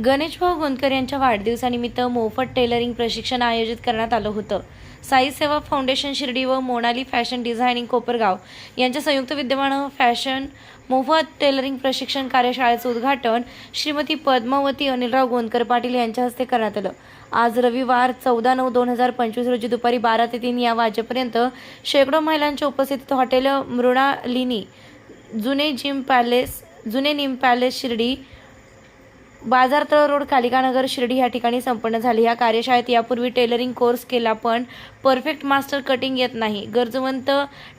गणेशभाऊ गोंदकर यांच्या वाढदिवसानिमित्त मोफत टेलरिंग प्रशिक्षण आयोजित करण्यात आलं होतं. साई सेवा फाउंडेशन शिर्डी व मोनाली फॅशन डिझायनिंग कोपरगाव यांच्या संयुक्त विद्यमानं फॅशन मोफत टेलरिंग प्रशिक्षण कार्यशाळेचं उद्घाटन श्रीमती पद्मावती अनिलराव गोंदकर पाटील यांच्या हस्ते करण्यात आलं. आज रविवार चौदा नऊ दोन हजार पंचवीस रोजी दुपारी बारा ते तीन या वाजेपर्यंत शेकडो महिलांच्या उपस्थितीत हॉटेल मृणालिनी जुने जिम पॅलेस जुने निम पॅलेस शिर्डी बाजारतळ रोड कालिकानगर शिर्डी या ठिकाणी संपन्न झाली. या कार्यशाळेत यापूर्वी टेलरिंग कोर्स केला पण परफेक्ट मास्टर कटिंग येत नाही. गरजवंत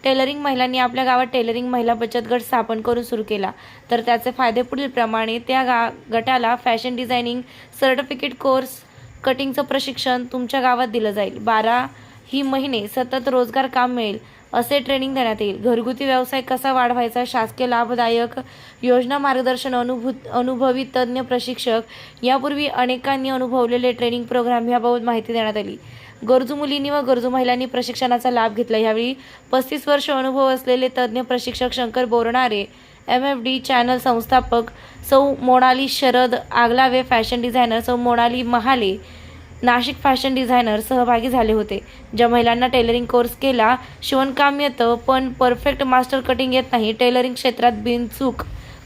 टेलरिंग महिलांनी आपल्या गावात टेलरिंग महिला बचत गट स्थापन करून सुरू केला. तर त्याचे फायदे पुढील प्रमाणे त्या गा गटाला फॅशन डिझायनिंग सर्टिफिकेट कोर्स कटिंगचं प्रशिक्षण तुमच्या गावात दिलं जाईल. बारा ही महिने सतत रोजगार काम मिळेल. असे ट्रेनिंग देण्यात येईल. घरगुती व्यवसाय कसा वाढवायचा? शासकीय लाभदायक योजना मार्गदर्शन अनुभूत अनुभवी तज्ज्ञ प्रशिक्षक यापूर्वी अनेकांनी अनुभवलेले ट्रेनिंग प्रोग्राम याबाबत माहिती देण्यात आली. गरजू मुलींनी व गरजू महिलांनी प्रशिक्षणाचा लाभ घेतला. यावेळी पस्तीस वर्ष अनुभव असलेले तज्ज्ञ प्रशिक्षक Shankar Bornare M F D channel संस्थापक सौ मोनाली शरद आगलावे फॅशन डिझायनर सौ मोनाली महाले नाशिक फॅशन डिझायनर सहभागी झाले होते. ज्या महिलांना टेलरिंग कोर्स केला शिवणकाम येतं पण परफेक्ट मास्टर कटिंग येत नाही टेलरिंग क्षेत्रात बिनचूक.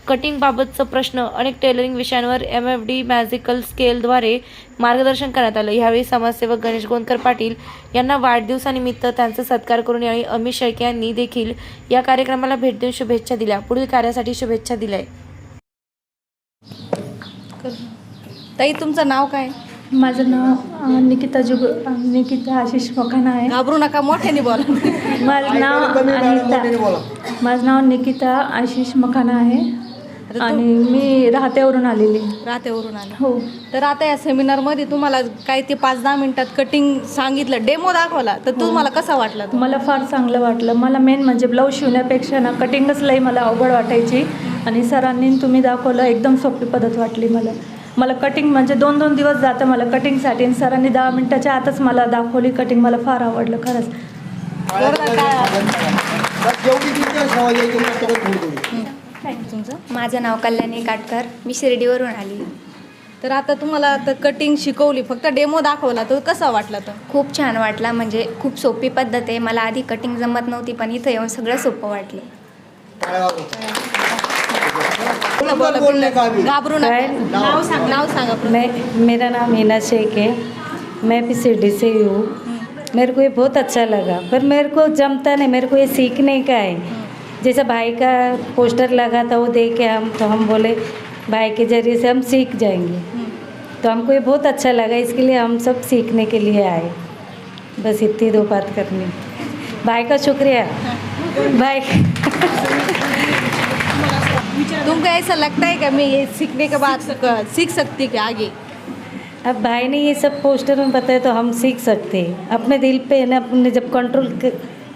कटिंगबाबतचं प्रश्न अनेक टेलरिंग विषयांवर एम एफ डी मॅजिकल स्केलद्वारे मार्गदर्शन करण्यात आलं. यावेळी समाजसेवक गणेश गोंदकर पाटील यांना वाढदिवसानिमित्त त्यांचा सत्कार करून यावेळी अमित शेळके यांनी देखील या कार्यक्रमाला भेट देऊन शुभेच्छा दिल्या. पुढील कार्यासाठी शुभेच्छा दिल्या. ताई तुमचं नाव काय? माझं नाव निकिता जुग निकिता आशिष मखाना आहे. घाबरू नका मोठ्याने बोला. माझं नाव अनिता. माझं नाव निकिता आशिष मखाना आहे. आणि मी राहत्यावरून आलेली. राहतेवरून आले. हो. तर आता या सेमिनारमध्ये तुम्हाला काय ते पाच दहा मिनिटात कटिंग सांगितलं डेमो दाखवला. तर तुम्हाला कसा वाटला तो? मला फार चांगलं वाटलं. मला मेन म्हणजे ब्लाऊज शिवण्यापेक्षा ना कटिंगच लई मला अवघड वाटायची. आणि सरांनी तुम्ही दाखवलं एकदम सोपी पद्धत वाटली मला. मला कटिंग म्हणजे दोन दोन दिवस जातं मला कटिंगसाठी आणि सरांनी दहा मिनिटाच्या आतच मला दाखवली कटिंग मला फार आवडलं खरंच. तुमचं. माझं नाव कल्याणी काटकर. मी शिर्डीवरून आली. तर आता तुम्हाला आता कटिंग शिकवली. फक्त डेमो दाखवला तर कसा वाटला तो? खूप छान वाटला. म्हणजे खूप सोपी पद्धत आहे. मला आधी कटिंग जमत नव्हती पण इथं येऊन सगळं सोपं वाटलं. टाळ्या वाजवा. बोला, बोला, बोलणे का अभी? घाबरू नका. नाव सांग नाव सांगा मैं मेरा नाम हीना शेख है. मैं भी शिरडी से ही हूँ. मेरे को ये बहुत अच्छा लगा पर मेरे को जमता नहीं मेरे को ये सीखने का है। जैसे भाई का पोस्टर लगा था वो देख के हम तो हम बोले भाई के ज़रिए से हम सीख जाएँगे। तो हमको ये बहुत अच्छा लगा इसके लिए हम सब सीखने के लिए आए। बस इतनी दो बात करनी। भाई का शुक्रिया। भाई तुमको ऐसा लगता है कि मैं ये सीखने के बाद सीख सकती कि आगे? अब भाई ने ये सब पोस्टर में बताया तो हम सीख सकते हैं। अपने दिल पे है ना अपने जब कंट्रोल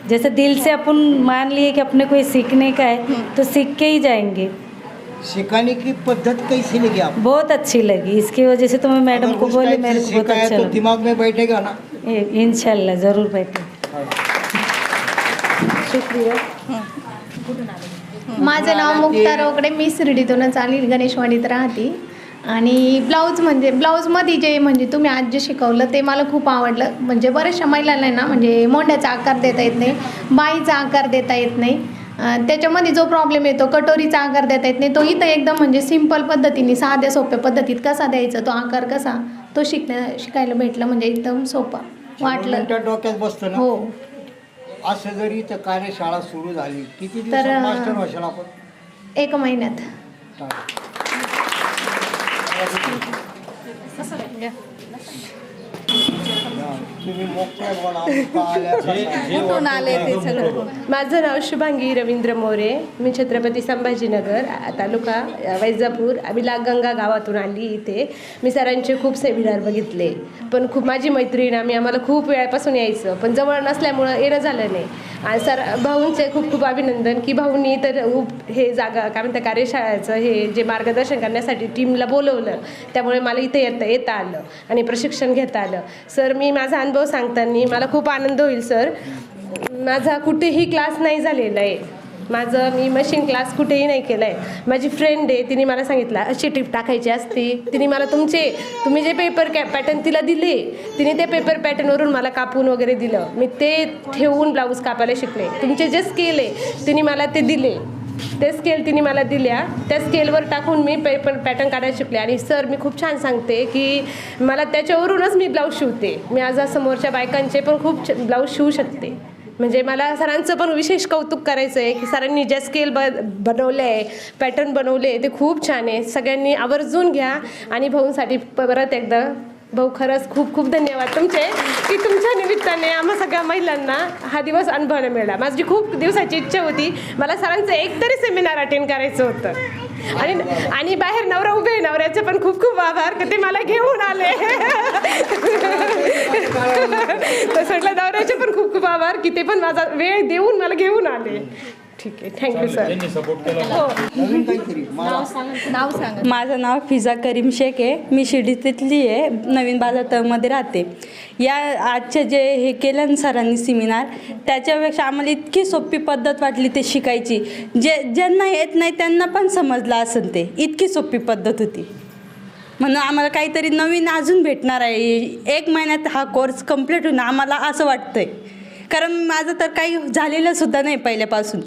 जैसे दिल से अपन मान लिए कि अपने को ये सीखने का है तो सीख के ही जाएँगे। सिखाने की पद्धत कैसी लगी आपको? बहुत अच्छी लगी। इसकी वजह से तो मैं मैडम को बोली मेरे को बहुत अच्छा तो दिमाग में बैठेगा ना। इंशाल्लाह ज़रूर बैठे शुक्रिया। माझं नाव मुक्ता रोकडे. मी शिर्डीतूनच आली गणेशवाडीत राहते. आणि ब्लाऊज म्हणजे ब्लाऊजमध्ये जे म्हणजे तुम्ही आज जे शिकवलं ते मला खूप आवडलं. म्हणजे बऱ्याचशा महिलांना आहे ना म्हणजे मोंड्याचा आकार देता येत नाही बाईचा आकार देता येत नाही. त्याच्यामध्ये जो प्रॉब्लेम येतो कटोरीचा आकार देता येत नाही. तो इथं एकदम म्हणजे सिंपल पद्धतीने साध्या सोप्या पद्धतीत कसा द्यायचा तो आकार कसा? तो शिकण्या शिकायला भेटलं म्हणजे एकदम सोपा वाटलं. डोक्यात बसतो हो. असं जरी इथं कार्यशाळा सुरू झाली किती तर, मास्टर व्हायला आपण? एक महिन्यात. तुम्ही मोकळ्या बोला आमका आल्या कसा? कुठून आले ते सगळं? माझं नाव शुभांगी रवींद्र मोरे. मी छत्रपती संभाजीनगर तालुका वैजापूर. आम्ही लागगंगा गावातून आली इथे. मी सरांचे खूप सेमिनार बघितले. पण खूप माझी मैत्रीण आम्ही आम्हाला खूप वेळापासून यायचं. पण जवळ नसल्यामुळं येणं झालं नाही. आणि सर भाऊंचे खूप खूप अभिनंदन की भाऊंनी तर उप- हे जागा काय म्हणतात कार्यशाळेचं हे जे मार्गदर्शन करण्यासाठी टीमला बोलवलं. त्यामुळे मला इथे येता येता आलं आणि प्रशिक्षण घेता आलं. सर मी माझा अनुभव सांगताना मला खूप आनंद होईल सर. माझा कुठेही क्लास नाही झालेला आहे. माझं मी मशीन क्लास कुठेही नाही केलं आहे. माझी फ्रेंड आहे तिने मला सांगितलं अशी टिप टाकायची असती. तिने मला तुमचे तुम्ही जे पेपर कॅ पॅटर्न तिला दिले तिने ते पेपर पॅटर्नवरून मला कापून वगैरे दिलं. मी ते ठेवून ब्लाऊज कापायला शिकले. तुमचे जे स्केल आहे तिने मला ते दिले. ते स्केल तिने मला दिल्या. त्या स्केलवर टाकून मी पेपर पॅटर्न काढायला शिकले. आणि सर मी खूप छान सांगते की मला त्याच्यावरूनच मी ब्लाऊज शिवते. मी आज समोरच्या बायकांचे पण खूप ब्लाऊज शिवू शकते. म्हणजे मला सरांचं पण विशेष कौतुक करायचं आहे की सरांनी ज्या स्केल ब बनवले आहे पॅटर्न बनवले ते खूप छान आहे. सगळ्यांनी आवर्जून घ्या आणि भाऊंसाठी परत एकदा भाऊ खरंच खूप खूप धन्यवाद तुमचे की तुमच्या निमित्ताने आम्हा सगळ्या महिलांना हा दिवस अनुभवायला मिळाला. माझी खूप दिवसाची इच्छा होती मला सरांचं एकतरी सेमिनार अटेंड करायचं होतं. आणि आणि बाहेर नवरा उभे नवऱ्याचे पण खूप खूप आभार की ते मला घेऊन आले. तर म्हटलं नवऱ्याचे पण खूप खूप आभार की ते पण माझा वेळ देऊन मला घेऊन आले. ठीक आहे. थँक्यू सर नवीन काहीतरी? मला नाव सांगा. माझं नाव फिजा करीम शेख आहे. मी शिर्डीतली आहे. नवीन बाजार तळमध्ये राहते. या आजचे जे हे केलं ना सरांनी सेमिनार त्याच्यापेक्षा आम्हाला इतकी सोपी पद्धत वाटली ते शिकायची. जे ज्यांना येत नाही त्यांना पण समजलं असेल ते. इतकी सोपी पद्धत होती. म्हणून आम्हाला काहीतरी नवीन अजून भेटणार आहे. एक महिन्यात हा कोर्स कंप्लीट होईल आम्हाला असं वाटतंय. कारण माझं तर काही झालेलं सुद्धा नाही पहिल्यापासून.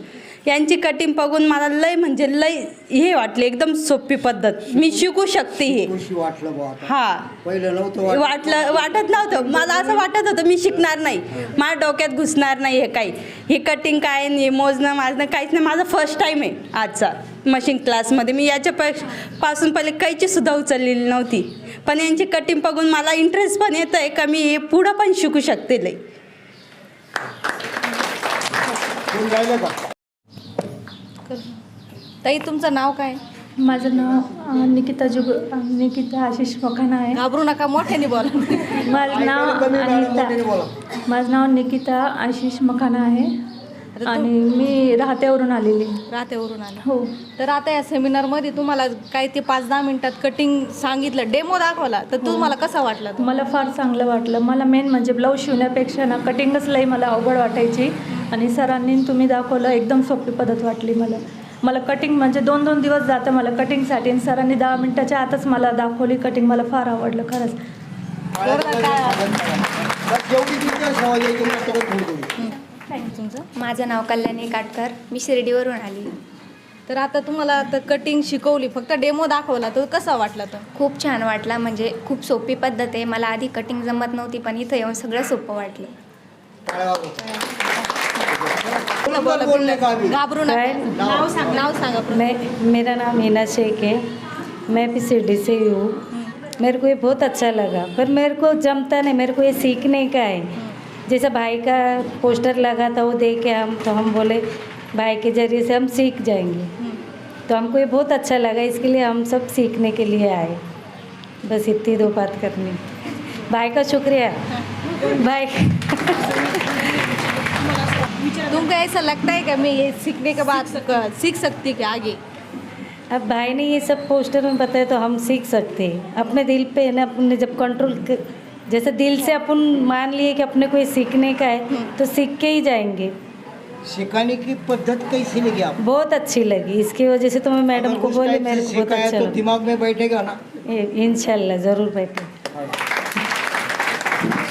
यांची कटिंग बघून मला लय म्हणजे लय हे वाटले एकदम सोपी पद्धत. मी शिकू शकते हे. वाटलं आता. हा. पहिलं नव्हतं वाटलं. वाटलं वाटत नव्हतं. मला असं वाटत होतं मी शिकणार नाही. माझ्या डोक्यात घुसणार नाही हे काही. हे कटिंग काय नाही मोजणं माझणं काहीच नाही. माझा फर्स्ट टाईम आहे आजचा मशीन क्लासमध्ये मी याच्या पासून पहिले काहीची सुद्धा उचललेली नव्हती. पण यांची कटिंग बघून मला इंटरेस्ट पण येतं आहे का मी हे पुढं पण शिकू शकते लई कोण राहिलं का? ताई तुमचं नाव काय? माझं नाव निकिता जुग निकिता आशिष मखाना आहे. घाबरू नका मोठ्याने बोला. माझं नाव अनिता. माझं नाव निकिता आशिष मखाना आहे. आता आणि मी राहत्यावरून आलेली. राहतेवरून आले. हो. तर आता या सेमिनारमध्ये तुम्हाला काय ते पाच दहा मिनिटात कटिंग सांगितलं डेमो दाखवला तर तुम्हाला कसा वाटला तो? मला फार चांगलं वाटलं. मला मेन म्हणजे ब्लाऊज शिवण्यापेक्षा ना कटिंगच लई मला अवघड वाटायची. आणि सरांनी तुम्ही दाखवलं एकदम सोपी पद्धत वाटली मला. मला कटिंग म्हणजे दोन दोन दिवस जातं मला कटिंगसाठी आणि सरांनी दहा मिनिटाच्या आतच मला दाखवली कटिंग मला फार आवडलं खरंच. काय बस जेवढी तुमच्या तुमचं? माझं नाव कल्याणी काटकर. मी शिर्डीवरून आली. तर आता तुम्हाला आता कटिंग शिकवली. फक्त डेमो दाखवला तर कसा वाटला तो? खूप छान वाटला. म्हणजे खूप सोपी पद्धत आहे. मला आधी कटिंग जमत नव्हती पण इथं येऊन सगळं सोपं वाटलं? घाबरू नका. नाव सांग नाव सांगा. मैं मेरा नाम हीना शेख है मैं भी शिरडी से ही हूँ. मेरे को ये बहुत अच्छा लगा. पर मेरे को जमता नहीं. मेरे को ये सीखने का है. जैसे भाई का पोस्टर लगा था वो देख के हम तो हम बोले भाई के ज़रिए से हम सीख जाएँगे। तो हमको ये बहुत अच्छा लगा इसके लिए हम सब सीखने के लिए आए। बस इतनी दो बात करनी। भाई का शुक्रिया। भाई तुमको ऐसा लगता है कि मैं ये सीखने के बाद सीख सकती कि आगे? अब भाई ने ये सब पोस्टर में बताया तो हम सीख सकते हैं। अपने दिल पे है ना अपने जब कंट्रोल जैसे दिल से अपन मान लिए कि अपने को ये सीखने का है तो सीख के ही जाएंगे। सिखाने की पद्धत कैसी लगी आप बहुत अच्छी लगी। इसकी वजह से तो मैं मैडम को बोली मेरे को बहुत अच्छा तो दिमाग में बैठेगा ना। इंशाल्लाह ज़रूर बैठे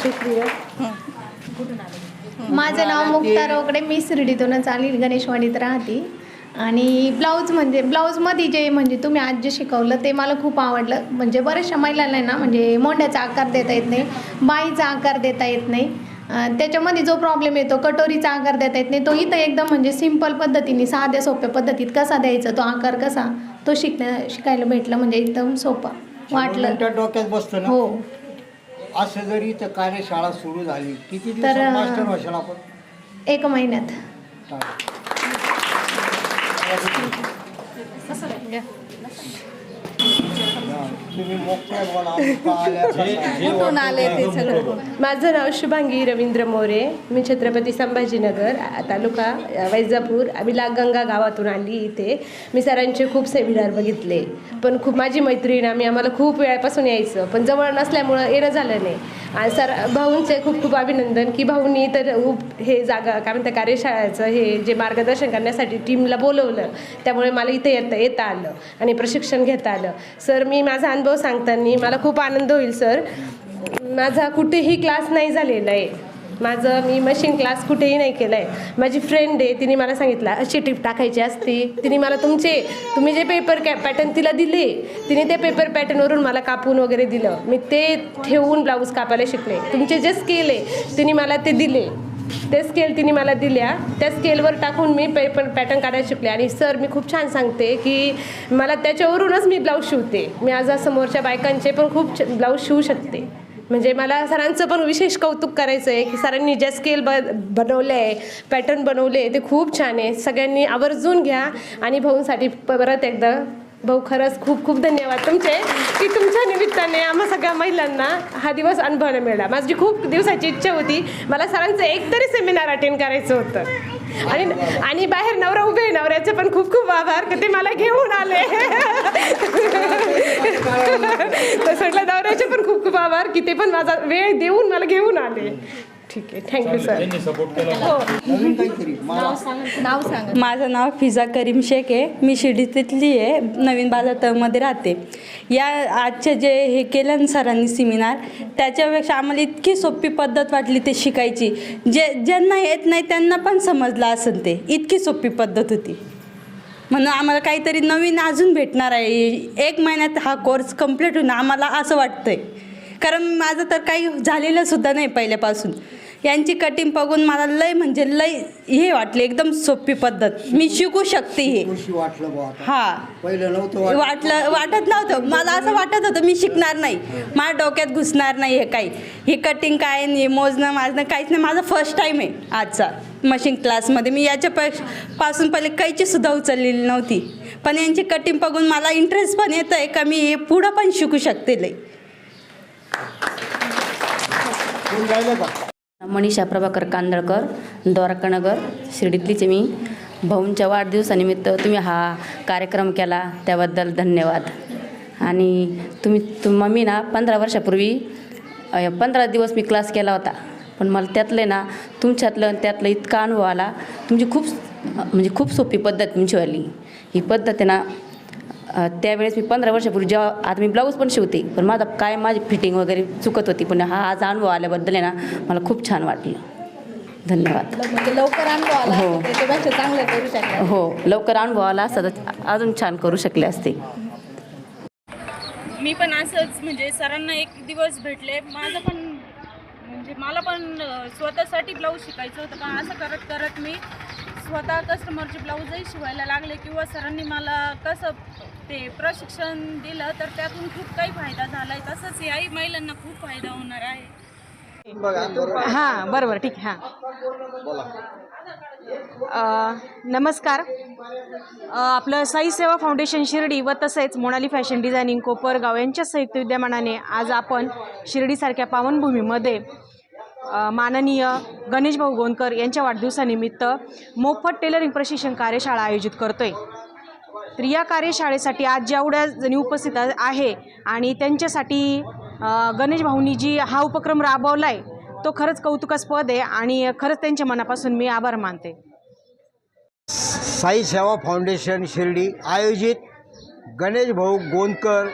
शुक्रिया। माझं नाव मुक्ता रोकडे मी शिर्डीतूनच आली गणेशवाडीत राहते. आणि ब्लाऊज म्हणजे ब्लाऊजमध्ये जे म्हणजे तुम्ही आज जे शिकवलं ते मला खूप आवडलं. म्हणजे बऱ्याचशा महिलांना आहे ना म्हणजे मोंड्याचा आकार देता येत नाही बाईचा आकार देता येत नाही. त्याच्यामध्ये जो प्रॉब्लेम येतो कटोरीचा आकार देता येत नाही. तो इथं एकदम म्हणजे सिंपल पद्धतीने साध्या सोप्या पद्धतीत कसा द्यायचा तो आकार कसा? तो शिकण्या शिकायला भेटलं म्हणजे एकदम सोपा वाटलं. डोक्यात बसतं ना. हो. असं जरी तर कार्यशाळा सुरू झाली किती तर, मास्टर एक महिन्यात. टाळ्या. घ्या. हा. तुम्ही मोकळे बोला आमचं आल्या कुठून आले ते सगळं? बोला. माझं नाव शुभांगी रवींद्र मोरे. मी छत्रपती संभाजीनगर तालुका वैजापूर. आम्ही लागगंगा गावातून आली इथे. मी सरांचे खूप सेमिनार बघितले. पण खूप माझी मैत्रीण आम्ही आम्हाला खूप वेळापासून यायचं. पण जवळ नसल्यामुळं येणं झालं नाही. आणि सर भाऊंचे खूप खूप अभिनंदन की भाऊंनी तर उप हे जागा काय म्हणतात कार्यशाळेचं हे जे मार्गदर्शन करण्यासाठी टीमला बोलवलं. त्यामुळे मला इथे येता येता आलं आणि प्रशिक्षण घेता आलं. सर मी माझा अनुभव सांगताना मला खूप आनंद होईल सर. माझा कुठेही क्लास नाही झालेला आहे. माझं मी मशीन क्लास कुठेही नाही केलं आहे माझी फ्रेंड आहे तिने मला सांगितलं अशी टिप टाकायची असती. तिने मला तुमचे तुम्ही जे पेपर कॅ पॅटर्न तिला दिले तिने ते पेपर पॅटर्नवरून मला कापून वगैरे दिलं. मी ते ठेवून ब्लाऊज कापायला शिकले. तुमचे जे स्केल आहे तिने मला ते दिले. ते स्केल तिने मला दिल्या. त्या स्केलवर टाकून मी पेपर पॅटर्न काढायला शिकले. आणि सर मी खूप छान सांगते की मला त्याच्यावरूनच मी ब्लाऊज शिवते. मी आज समोरच्या बायकांचे पण खूप ब्लाऊज शिवू शकते. म्हणजे मला सरांचं पण विशेष कौतुक करायचं आहे की सरांनी ज्या स्केल ब बनवले आहे पॅटर्न बनवले ते खूप छान आहे. सगळ्यांनी आवर्जून घ्या आणि भाऊंसाठी परत एकदा भाऊ खरंच खूप खूप धन्यवाद तुमचे. की तुमच्या निमित्ताने आम्हा सगळ्या महिलांना हा दिवस अनुभवायला मिळाला. माझी खूप दिवसाची इच्छा होती. मला सरांचं एकतरी सेमिनार अटेंड करायचं होतं. आणि आणि बाहेर नवरा उभे नवऱ्याचे पण खूप खूप आभार की ते मला घेऊन आले. तर सगळ्या नवऱ्याचे पण खूप खूप आभार की ते पण माझा वेळ देऊन मला घेऊन आले. ठीक आहे. थँक्यू सर नवीन काहीतरी? मला नाव सांगा. माझं नाव फिजा करीम शेख आहे. मी शिर्डीतली आहे. नवीन बाजारतळमध्ये राहते. या आजचे जे हे केलं ना सरांनी सेमिनार त्याच्यापेक्षा आम्हाला इतकी सोपी पद्धत वाटली ते शिकायची. जे ज्यांना येत नाही त्यांना पण समजलं असेल ते. इतकी सोपी पद्धत होती. म्हणून आम्हाला काहीतरी नवीन अजून भेटणार आहे. एक महिन्यात हा कोर्स कंप्लीट होईन आम्हाला असं वाटतंय. कारण माझं तर काही झालेलं सुद्धा नाही पहिल्यापासून. यांची कटिंग बघून मला लय म्हणजे लय हे वाटले एकदम सोपी पद्धत. मी शिकू शकते हे. वाटलं आता. हा. पहिलं नव्हतं वाटलं. वाटलं वाटत नव्हतं. मला असं वाटत होतं मी शिकणार नाही. माझ्या डोक्यात घुसणार नाही हे काही. हे कटिंग काय नाही मोजणं माझणं काहीच नाही. माझा फर्स्ट टाईम आहे आजचा मशीन क्लासमध्ये मी याच्या प- पासून पहिले काहीची सुद्धा उचललेली नव्हती. पण यांची कटिंग बघून मला इंटरेस्ट पण येतं आहे का मी हे पुढं पण शिकू शकते लई कोण राहिलं का? मनीषा प्रभाकर कांदळकर द्वारकानगर शिर्डीतलीचे मी. भाऊंच्या वाढदिवसानिमित्त तुम्ही हा कार्यक्रम केला त्याबद्दल धन्यवाद. आणि तुम्ही तुम मम्मी ना पंधरा वर्षापूर्वी पंधरा दिवस मी क्लास केला होता. पण मला त्यातलं ना तुमच्यातलं आणि त्यातलं इतका अनुभव आला. तुमची खूप म्हणजे खूप सोपी पद्धत तुमचीवाली ही पद्धत आहे ना त्यावेळेस मी पंधरा वर्षापूर्वी जेव्हा आता मी ब्लाऊज पण शिवते पण माझा काय माझी फिटिंग वगैरे चुकत होती पण हा आज अनुभव आल्याबद्दल आहे ना मला खूप छान वाटलं. धन्यवाद. म्हणजे लवकर अनुभव आला हो. त्याच्यापेक्षा चांगलं करू शकता हो लवकर अनुभव आला असता तर अजून छान करू शकले असते. मी पण असंच म्हणजे सरांना एक दिवस भेटले. माझं पण म्हणजे मला पण स्वतःसाठी ब्लाऊज शिकायचं होतं पण असं करत करत मी स्वतः कस्टमरचे ब्लाऊजही शिवायला लागले किंवा सरांनी मला कसं ते प्रशिक्षण दिलं तर त्यातून खूप काही फायदा झाला आहे तसंच याही महिलांना खूप फायदा होणार आहे. हां बरोबर ठीक आहे हां नमस्कार. आपलं साई सेवा फाउंडेशन शिर्डी व तसेच मोनाली फॅशन डिझायनिंग कोपरगाव यांच्या संयुक्त विद्यमानाने आज आपण शिर्डीसारख्या पावनभूमीमध्ये माननीय गणेश भाऊ गोंदकर यांच्या वाढदिवसानिमित्त मोफत टेलरिंग प्रशिक्षण कार्यशाळा आयोजित करतोय. तर या कार्यशाळेसाठी आज जेवढ्या जणी उपस्थित आहे आणि त्यांच्यासाठी गणेश भाऊंनी जी हा उपक्रम राबवला आहे तो खरंच कौतुकास्पद आहे आणि खरंच त्यांच्या मनापासून मी आभार मानते. साई सेवा फाउंडेशन शिर्डी आयोजित गणेश भाऊ गोंदकर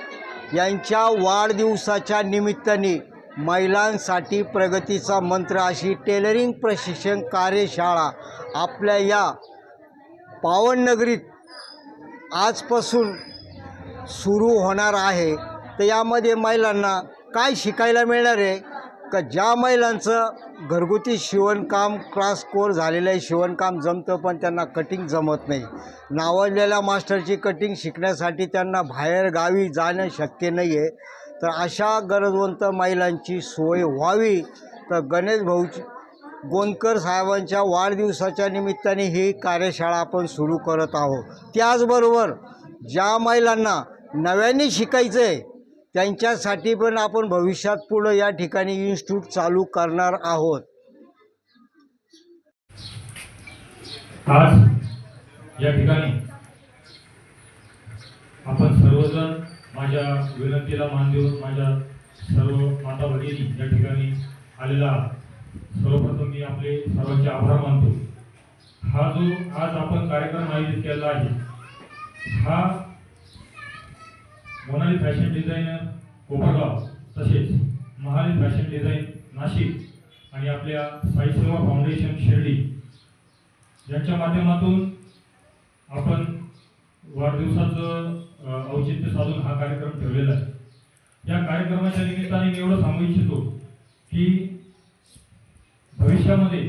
यांच्या वाढदिवसाच्या निमित्ताने महिलांसाठी प्रगतीचा मंत्र अशी टेलरिंग प्रशिक्षण कार्यशाळा आपल्या या पावननगरीत आजपासून सुरू होणार आहे. तर यामध्ये महिलांना काय शिकायला मिळणार आहे? का ज्या महिलांचं घरगुती शिवणकाम क्लास कोर झालेलं आहे शिवणकाम जमतं पण त्यांना कटिंग जमत नाही. नावाजलेल्या मास्टरची कटिंग शिकण्यासाठी त्यांना बाहेर गावी जाणं शक्य नाही आहे तर अशा गरजवंत महिलांची सोय व्हावी. तर गणेश भाऊ गोंदकर साहेबांच्या वाढदिवसाच्या निमित्ताने ही कार्यशाळा आपण सुरू करत आहोत. त्याचबरोबर ज्या महिलांना नव्याने शिकायचं आहे त्यांच्यासाठी पण आपण भविष्यात पुढं या ठिकाणी इन्स्टिट्यूट चालू करणार आहोत. आज या ठिकाणी आपण सर्वजण माझ्या विनंतीला मान देऊन माझ्या सर्व माता भगिनी या ठिकाणी आलेला सर्वप्रथम मी आपले सर्वांचे आभार मानतो. हा जो आज आपण कार्यक्रम आयोजित केला आहे हा मोनाली फॅशन डिझायनर कोपरगाव तसेच महाली फॅशन डिझाईन नाशिक आणि आपल्या साई सेवा फाउंडेशन शिर्डी यांच्या माध्यमातून आपण वाढदिवसाचं औचित्य साधून हा कार्यक्रम ठेवलेला आहे. या कार्यक्रमाच्या निमित्ताने मी एवढं सांगू इच्छितो की भविष्यामध्ये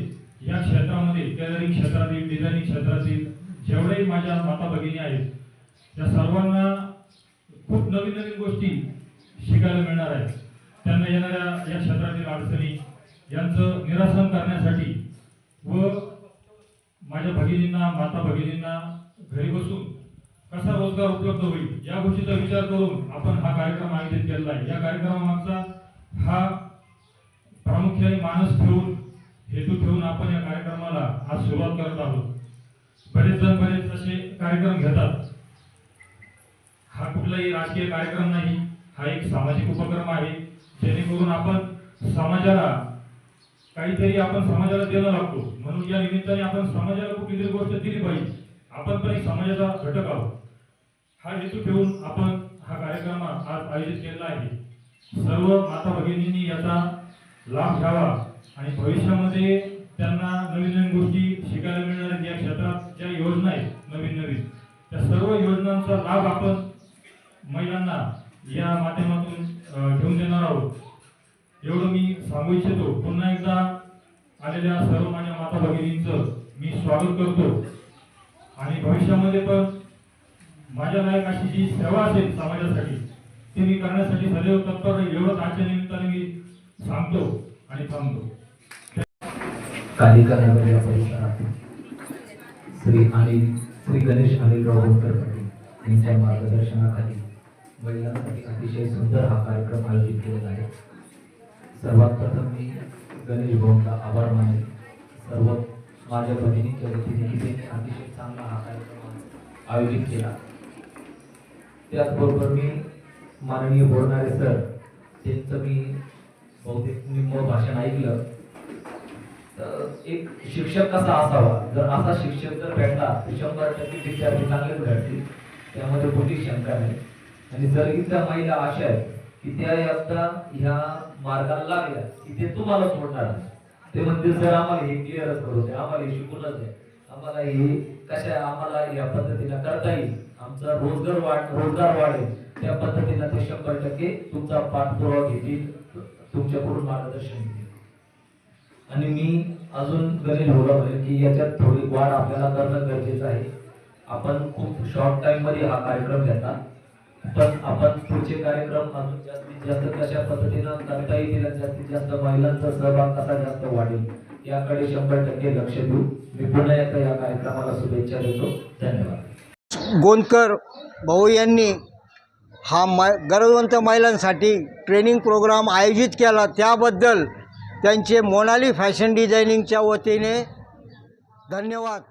या क्षेत्रामध्ये टेलरिंग क्षेत्रातील डिझायनिंग क्षेत्रातील जेवढेही माझ्या माता भगिनी आहेत त्या सर्वांना खूप नवीन नवीन गोष्टी शिकायला मिळणार आहेत. त्यांना येणाऱ्या या क्षेत्रातील अडचणी यांचं निरासन करण्यासाठी व माझ्या भगिनींना माता भगिनींना घरी बसून कसा रोजगार उपलब्ध होईल? या गोष्टीचा विचार करून आपण हा कार्यक्रम आयोजित केलेला आहे. या कार्यक्रमामागचा हा प्रामुख्याने मानस ठेवून हेतू ठेवून आपण या कार्यक्रमाला आज सुरुवात करत आहोत. बरेच जण बरेच असे कार्यक्रम घेतात. हा कुठलाही राजकीय कार्यक्रम नाही. हा एक सामाजिक उपक्रम आहे. जेणेकरून आपण समाजाला काहीतरी आपण समाजाला देणं लागतो. म्हणून या निमित्ताने आपण समाजाला कुठली गोष्ट दिली पाहिजे. आपण पण एक समाजाचा घटक आहोत. हा हेतू ठेवून आपण हा कार्यक्रम आज आयोजित केलेला आहे. सर्व माता भगिनींनी याचा लाभ घ्यावा आणि भविष्यामध्ये त्यांना नवीन नवीन गोष्टी शिकायला मिळणार या क्षेत्रात ज्या योजना आहेत नवीन नवीन त्या सर्व योजनांचा लाभ आपण महिलांना या माध्यमातून घेऊन देणार आहोत. एवढं मी सांगू इच्छितो. पुन्हा एकदा आलेल्या सर्व माझ्या माता भगिनींचं मी स्वागत करतो. आणि भविष्यामध्ये पण माझ्या लायक अशी जी सेवा असेल समाजासाठी ती मी करण्यासाठी सदैव तत्पर एवढं एवढंच आजच्या निमित्ताने मी सांगतो आणि थांबतो. कालिका नगर या परिसरात श्री आणि श्री गणेश अनिलराव बोरकर पाटील यांच्या मार्गदर्शनाखाली महिलांसाठी अतिशय सुंदर हा कार्यक्रम आयोजित केलेला आहे. सर्वात प्रथम मी गणेश भाऊंचा आभार मानेल सर्व माझ्या बहिणी वतीने त्यांनी अतिशय चांगला हा कार्यक्रम आयोजित केला. त्याचबरोबर मी माननीय बोलणारे सर त्यांचं मी बहुतेक निम्म भाषण ऐकलं. तर एक शिक्षक कसा असावा? जर असा शिक्षक जर भेटला तर शंभर टक्के विद्यार्थी चांगलेच घडतील. त्यामध्ये कुठलीच शंका नाही. आणि जर इथल्या महिला अशा आहेत की त्या आता ह्या मार्गाला लागल्या की ते तुम्हाला सोडणार नाही. ते म्हणते सर आम्हाला हे क्लिअरच करू दे आम्हाला हे शिकूनच आहे आम्हाला हे कशा आम्हाला या पद्धतीला करता येईल? आमचा रोजगार वाढ रोजगार वाढेल. त्या पद्धतीला ते शंभर टक्के तुमचा पाठपुरावा घेतील तुमच्याकडून मार्गदर्शन घेतील. आणि मी अजून गणेश भाऊला म्हणेल की याच्यात थोडी वाढ आपल्याला करणं गरजेचं आहे. आपण खूप शॉर्ट टाइममध्ये हा कार्यक्रम घेता. पण आपण पुढचे कार्यक्रम अजून जास्तीत जास्त कशा पद्धतीनं करता येतील जास्तीत जास्त महिलांचा सहभाग कसा जास्त वाढेल याकडे शंभर टक्के लक्ष देऊ. मी पुन्हा एकदा या कार्यक्रमाला शुभेच्छा देतो. धन्यवाद. गोंदकर भाऊ यांनी हा मै गरजवंत महिलांसाठी ट्रेनिंग प्रोग्राम आयोजित केला. त्याबद्दल त्यांचे मोनाली फॅशन डिझायनिंगच्या वतीने धन्यवाद.